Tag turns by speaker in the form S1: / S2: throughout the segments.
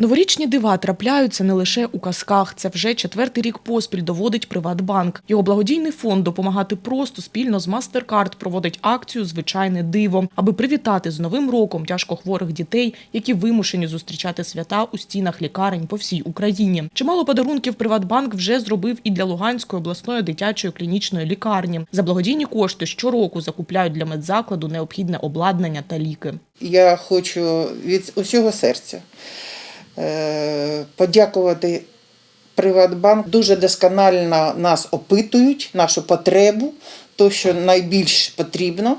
S1: Новорічні дива трапляються не лише у казках. Це вже четвертий рік поспіль доводить Приватбанк. Його благодійний фонд допомагати просто спільно з MasterCard проводить акцію Звичайне диво, аби привітати з новим роком тяжкохворих дітей, які вимушені зустрічати свята у стінах лікарень по всій Україні. Чимало подарунків Приватбанк вже зробив і для Луганської обласної дитячої клінічної лікарні. За благодійні кошти щороку закупляють для медзакладу необхідне обладнання та ліки.
S2: Я хочу від усього серця подякувати Приватбанк. Дуже досконально нас опитують, нашу потребу, то, що найбільш потрібно.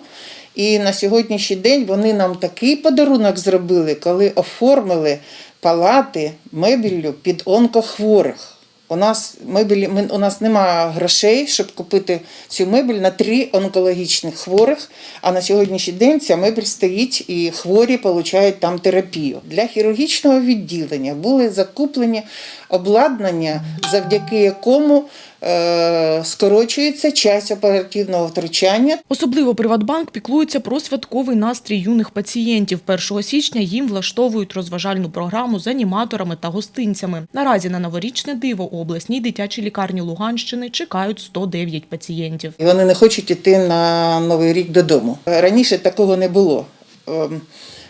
S2: І на сьогоднішній день вони нам такий подарунок зробили, коли оформили палати мебіллю під онкохворих. У нас мебелі, ми, у нас немає грошей, щоб купити цю мебель на три онкологічних хворих. А на сьогоднішній день ця мебель стоїть і хворі отримують там терапію. Для хірургічного відділення були закуплені обладнання, завдяки якому е, скорочується час оперативного втручання
S1: Особливо Приватбанк піклується про святковий настрій юних пацієнтів. 1 січня їм влаштовують розважальну програму з аніматорами та гостинцями. Наразі на новорічне диво у обласній дитячій лікарні Луганщини чекають 109 пацієнтів.
S2: І вони не хочуть йти на Новий рік додому. Раніше такого не було. Ем,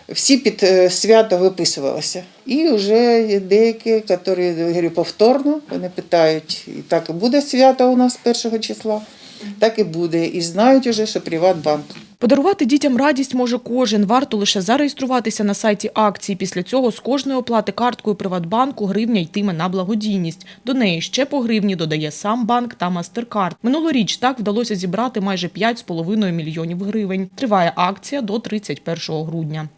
S2: Всі під е, свято виписувалися. І вже деякі, які повторно, вони питають, і так буде свято у нас першого числа, так і буде. І знають уже, що Приватбанк.
S1: Подарувати дітям радість може кожен. Варто лише зареєструватися на сайті акції. Після цього з кожної оплати карткою Приватбанку гривня йтиме на благодійність. До неї ще по гривні додає сам банк та Мастеркард. Минулоріч так вдалося зібрати майже 5,5 мільйонів гривень. Триває акція до 31 грудня.